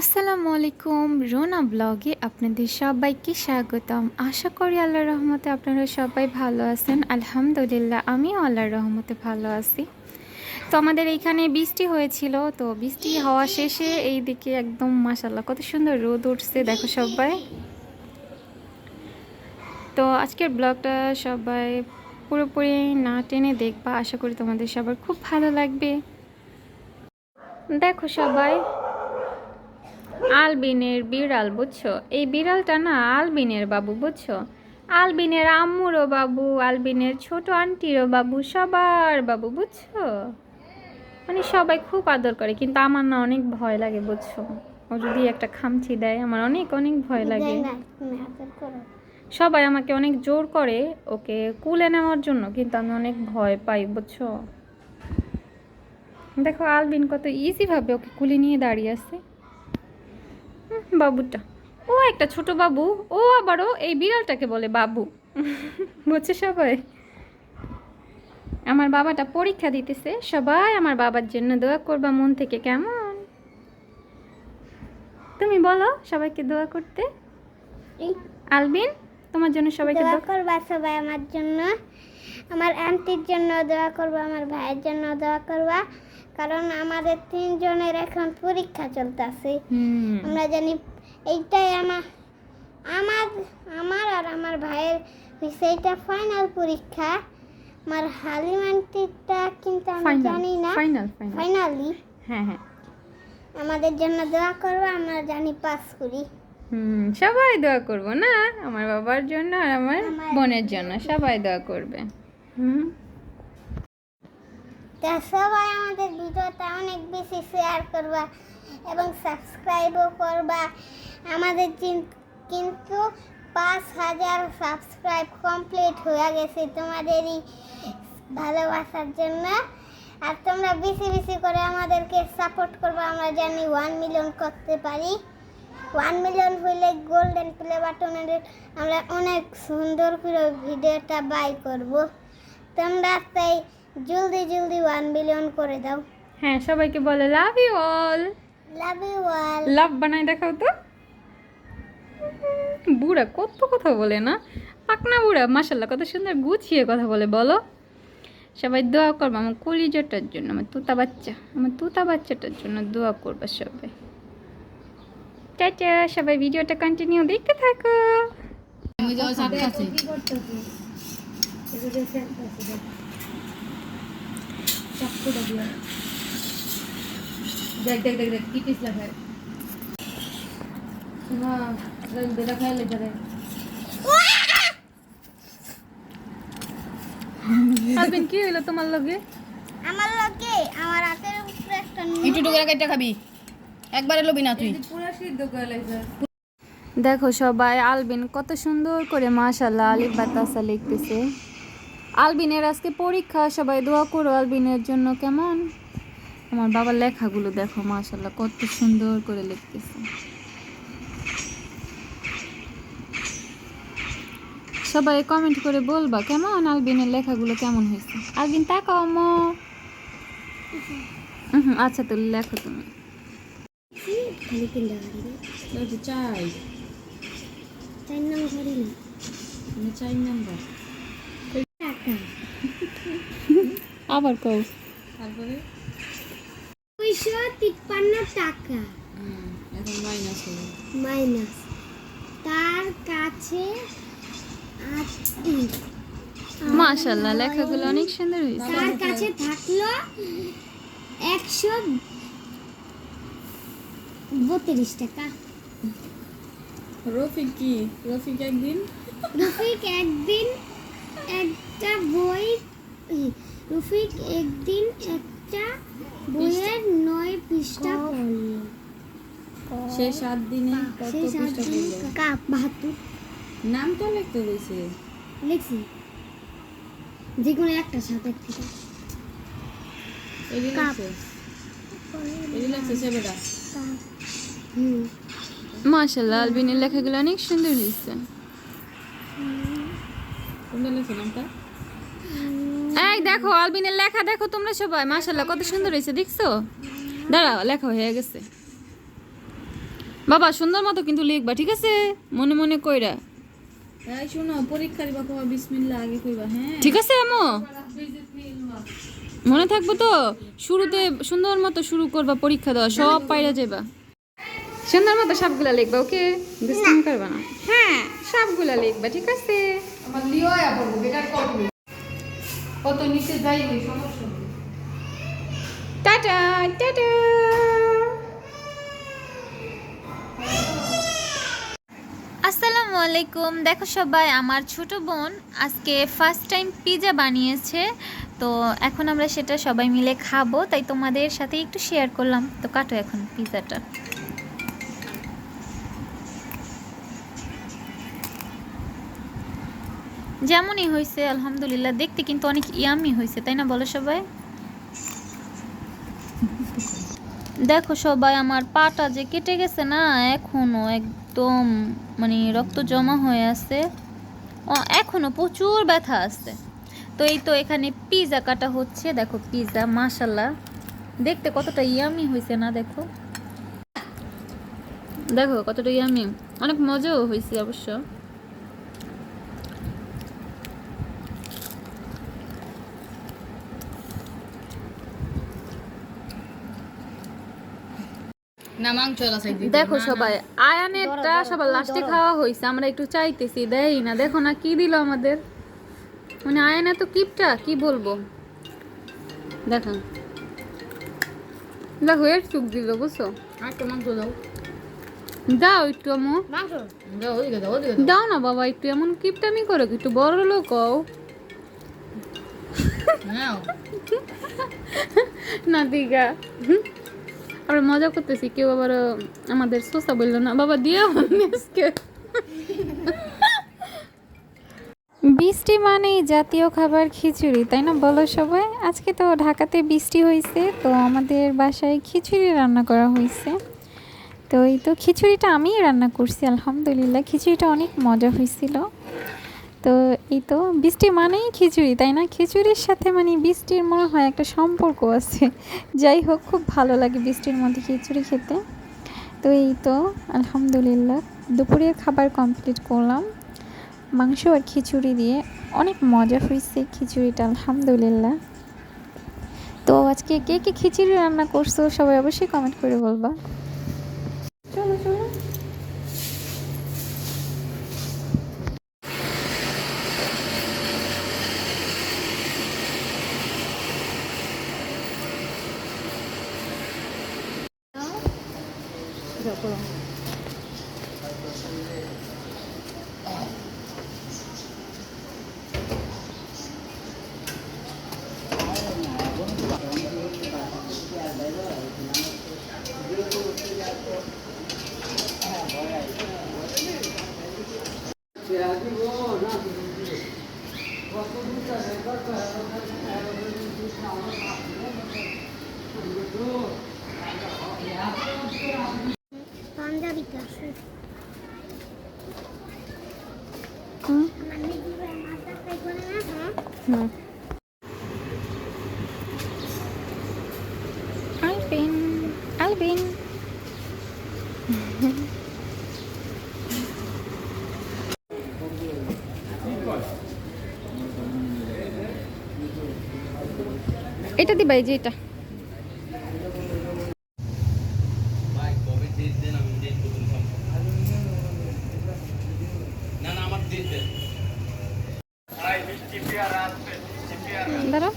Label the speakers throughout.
Speaker 1: আসসালামু আলাইকুম, রোনা ব্লগে আপনাদের সবাইকে স্বাগতম। আশা করি আল্লাহর রহমতে আপনারা সবাই ভালো আছেন। আলহামদুলিল্লাহ, আমিও আল্লাহর রহমতে ভালো আছি। তো আমাদের এইখানে বৃষ্টি হয়েছিল, তো বৃষ্টি হওয়া শেষে এই দিকে একদম মাসাল্লাহ কত সুন্দর রোদ উঠছে, দেখো সবাই। তো আজকের ব্লগটা সবাই পুরোপুরি না টেনে দেখবা, আশা করি তোমাদের সবার খুব ভালো লাগবে। দেখো সবাই আলবিনের বিড়াল বুঝছ? এই বিড়ালটা না আলবিনের বাবু বুঝছ? আলবিনের আম্মুরও বাবু আলবিনের ছোট আন্টিরও বাবু সবার বাবু বুঝছ? মানে সবাই খুব আদর করে কিন্তু আমার না অনেক ভয় লাগে বুঝছ? ও যদি একটা খামচি দেয় আমার অনেক অনেক ভয় লাগে। সবাই আমাকে অনেক জোর করে ওকে কুলে নেওয়ার জন্য কিন্তু আমি অনেক ভয় পাই বুঝছ? দেখো আলবিন কত ইজিভাবে ওকে কুলে নিয়ে দাঁড়িয়ে আছে। বাবুটা। ও একটা ছোট বাবু ও আবারও এই বিড়ালটাকে বলে বাবু। বুঝছে সবাই। আমার বাবাটা পরীক্ষা দিতেছে সবাই আমার বাবার জন্য দোয়া করবা মন থেকে কেমন? তুমি বলো সবাইকে দোয়া করতে। আলবিন তোমার জন্য সবাইকে
Speaker 2: দোয়া
Speaker 1: দোয়া
Speaker 2: করবা সবাই আমার জন্য। আমার আন্টির জন্য দোয়া করবা আমার ভাইয়ের জন্য দোয়া করবা। কারণ আমাদের তিনজনের এখন পরীক্ষা চলতেছে। আমরা জানি এইটাই আমার আমার আমার আর আমার ভাইয়ের সেইটা ফাইনাল পরীক্ষা। আমার হালিম আন্টিটা কিন্তু আমি জানি না।
Speaker 1: ফাইনাল হ্যাঁ হ্যাঁ।
Speaker 2: আমাদের জন্য দোয়া করবা আমরা জানি পাস করি।
Speaker 1: হুম সবাই দোয়া করব না? আমার বাবার জন্য আর আমার
Speaker 2: আমার-
Speaker 1: বোনের জন্য সবাই দোয়া করবে। হুম।
Speaker 2: তা সবাই আমাদের ভিডিওটা অনেক বেশি শেয়ার করবা এবং সাবস্ক্রাইবও করবা। আমাদের কিন্তু পাঁচ হাজার সাবস্ক্রাইব কমপ্লিট হয়ে গেছে তোমাদেরই ভালোবাসার জন্য। আর তোমরা বেশি বেশি করে আমাদেরকে সাপোর্ট করবা, আমরা জানি ওয়ান মিলিয়ন করতে পারি। ওয়ান মিলিয়ন হইলে গোল্ডেন প্লে বাটনের আমরা অনেক সুন্দর করে ভিডিওটা বাই করব। তোমরা তাই জলদি জলদি ওয়ান বিলিয়ন করে দাও।
Speaker 1: হ্যাঁ সবাইকে বলে love you all
Speaker 2: love you all
Speaker 1: love বানাই দেখাও তো। বুড়া কত কথা বলে না। পাকনা বুড়া মাসাল্লাহ কত সুন্দর গুছিয়ে কথা বলে বলো। সবাই দোয়া করব আমার কলিজাটার জন্য আমার তুতা বাচ্চা আমার তুতা বাচ্চাটার জন্য দোয়া করবে সবাই। চাচা সবাই ভিডিওটা কন্টিনিউ দেখতে থাকো।
Speaker 3: দেখ দেখ দেখ দেখ কি পিস লাগায়। না বেটা খাইলে ধরে
Speaker 1: আলবিন কি হইল তোমার লগে?
Speaker 2: আমার লোকে আমার হাতের উপরে একটা
Speaker 3: একটু টুকরা কেটে খাবি। একবারে লবি না তুই।
Speaker 1: পুরো সিদ্ধ করে লাগছে দেখো সবাই আলবিন কত সুন্দর করে মাশাল্লাহ আলিফ বাতাসা লিখতেছে। আলবিনের আজকে পরীক্ষা সবাই দোয়া করো আলবিনের জন্য কেমন? আমার বাবার লেখাগুলো দেখো মাশাল্লাহ কত সুন্দর করে লিখতেছে। সবাই কমেন্ট করে বলবা কেমন আলবিনের লেখাগুলো কেমন হয়েছে? আলবিন তাকাও মো। আচ্ছা তো লেখো তুমি।
Speaker 3: চাই
Speaker 2: চার
Speaker 3: চাই নাম্বার।
Speaker 2: টাকা
Speaker 1: আবার কও।
Speaker 3: তারপরে?
Speaker 2: দুইশো তিপ্পান্ন টাকা।
Speaker 3: এখন মাইনাস হবে
Speaker 2: মাইনাস তার কাছে
Speaker 1: মাশাল্লাহ লেখাগুলো অনেক সুন্দর হয়েছে।
Speaker 2: তার কাছে থাকল একশো বত্রিশ টাকা।
Speaker 3: রফিক কি? রফিক একদিন?
Speaker 2: রফিক একদিন একটা বই রফিক একদিন একটা বইয়ের নয় পৃষ্ঠা পড়ল।
Speaker 3: সে সাত দিনে কত পৃষ্ঠা পড়ল?
Speaker 2: কাপ বাহাত্তর।
Speaker 3: নাম তো লিখতে দিয়েছে
Speaker 2: লিখছি। যে কোনো একটা থেকে কাপ।
Speaker 3: লিখছে এটি লিখছে
Speaker 2: হুম।
Speaker 1: মাশাল্লাহ আলবিনের লেখাগুলো অনেক সুন্দর হয়েছে।
Speaker 3: কোনটা লিখছে নামটা?
Speaker 1: এই দেখো আলবিনের লেখা দেখো তোমরা সবাই। মাশাল্লাহ কত সুন্দর হয়েছে দেখছ? দাঁড়াও লেখা হয়ে গেছে। বাবা সুন্দর মতো কিন্তু লিখবা ঠিক আছে? মনে মনে কইরা।
Speaker 3: এই শোনো পরীক্ষা দিবা কবা বিসমিল্লাহ আগে কইবা হ্যাঁ?
Speaker 1: ঠিক আছে আমো মনে থাকব তো? শুরুতে সুন্দর মতো শুরু করবা পরীক্ষা দেওয়া সব পাইরা যাবা সুন্দর মতো সবগুলা লিখবা ওকে? দুষ্টামি করবা না। হ্যাঁ সবগুলা লিখবা ঠিক আছে?
Speaker 3: কত নিচে যাই সমস্যা।
Speaker 1: Tata tata. আসসালামু আলাইকুম। দেখো সবাই, আমার ছোট বোন আজকে ফার্স্ট টাইম পিৎজা বানিয়েছে। তো এখন আমরা সেটা সবাই মিলে খাব। তাই তোমাদের সাথে একটু শেয়ার করলাম। তো কাটো এখন পিৎজাটা যেমনই হয়েছে আলহামদুলিল্লাহ, দেখতে কিন্তু অনেক ইয়ামি হয়েছে তাই না বলো সবাই? দেখো সবাই, আমার পাটা যে কেটে গেছে না, এখনও একদম মানে রক্ত জমা হয়ে আছে। ও এখনও প্রচুর ব্যথা আছে। তো এই তো এখানে পিৎজা কাটা হচ্ছে, দেখো পিৎজা মাশাল্লাহ দেখতে কতটা ইয়ামি হয়েছে না, দেখো। দেখো কতটা ইয়ামি, অনেক মজাও হয়েছে অবশ্য
Speaker 3: না মাংস আলা সাইড
Speaker 1: দেখো সবাই আয়ানেরটা সবার লাস্টে খাওয়া হয়েছে আমরা একটু চাইতেছি দেই না দেখো না কি দিল আমাদের। মানে আয়ানে তো কিপটা কি বলব? দেখো। দেখো এর চুক দিল বুঝছ?
Speaker 3: আর দাও।
Speaker 1: দাও একটু আমু
Speaker 3: দাও দাও
Speaker 1: না বাবা একটু এমন কিপটামি করো একটু বড় লোক হও।
Speaker 3: নাও
Speaker 1: না দিঘা আমরা মজা করতেছি, কেউ আবার আমাদের সোসা বলল না, বাবা দিয়ে আজকে। বৃষ্টি মানেই জাতীয় খাবার খিচুড়ি, তাই না বলো সবাই? আজকে তো ঢাকাতে বৃষ্টি হয়েছে তো আমাদের বাসায় খিচুড়ি রান্না করা হয়েছে তো এই তো খিচুড়িটা আমিই রান্না করছি, আলহামদুলিল্লাহ। খিচুড়িটা অনেক মজা হয়েছিল তো এই তো বৃষ্টি মানেই খিচুড়ি, তাই না? খিচুড়ির সাথে মানে বৃষ্টির মনে হয় একটা সম্পর্ক আছে। যাই হোক, খুব ভালো লাগে বৃষ্টির মধ্যে খিচুড়ি খেতে। তো এই তো, আলহামদুলিল্লাহ, দুপুরের খাবার কমপ্লিট করলাম। মাংস আর খিচুড়ি দিয়ে অনেক মজা হয়েছে খিচুড়িটা, আলহামদুলিল্লাহ। তো আজকে কে কে খিচুড়ি রান্না করছ, সবাই অবশ্যই কমেন্ট করে বলবা চলো চলো
Speaker 2: পাঞ্জাবিতে আছে হ্যাঁ
Speaker 1: হুম Alvin, Alvin. এটা দিবা এই যে এটা
Speaker 4: ভাই কবে ডেট দেন আমি ডেট করুন না না আমার ডেট দেন
Speaker 1: দাঁড়াও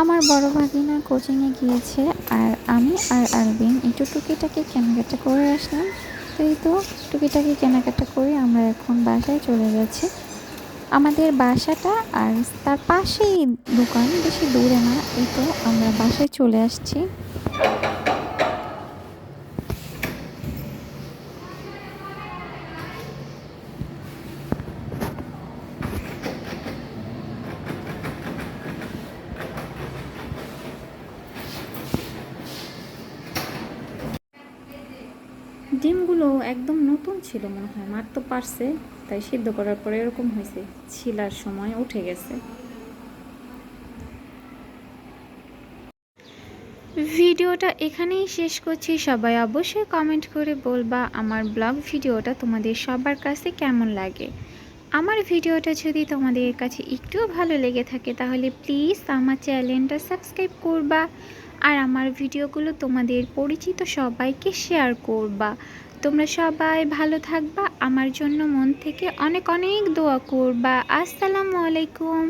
Speaker 1: আমার বড় ভাগিনা কোচিংয়ে গিয়েছে আর আমি আর আরবিন একটু টুকিটাকি কেনাকাটা করে আসলাম। তো এই তো টুকিটাকি কেনাকাটা করে আমরা এখন বাসায় চলে যাচ্ছি আমাদের বাসাটা আর তার পাশেই দোকান, বেশি দূরে না। এই তো আমরা বাসায় চলে আসছি। ডিমগুলো একদম নতুন ছিল মনে হয়। মার তো পারছে, তাই সিদ্ধ করার পরে এরকম হয়েছে। ছিলার সময় উঠে গেছে। ভিডিওটা এখানেই শেষ করছি। সবাই অবশ্যই কমেন্ট করে বলবা আমার ব্লগ ভিডিওটা তোমাদের সবার কাছে কেমন লাগে। আমার ভিডিওটা যদি তোমাদের কাছে একটুও ভালো লেগে থাকে, তাহলে প্লিজ আমার চ্যানেলটা সাবস্ক্রাইব করবা আর আমার ভিডিওগুলো তোমাদের পরিচিত সবাইকে শেয়ার করবা। তোমরা সবাই ভালো থাকবা, আমার জন্য মন থেকে অনেক অনেক দোয়া করবা। আসসালামু আলাইকুম।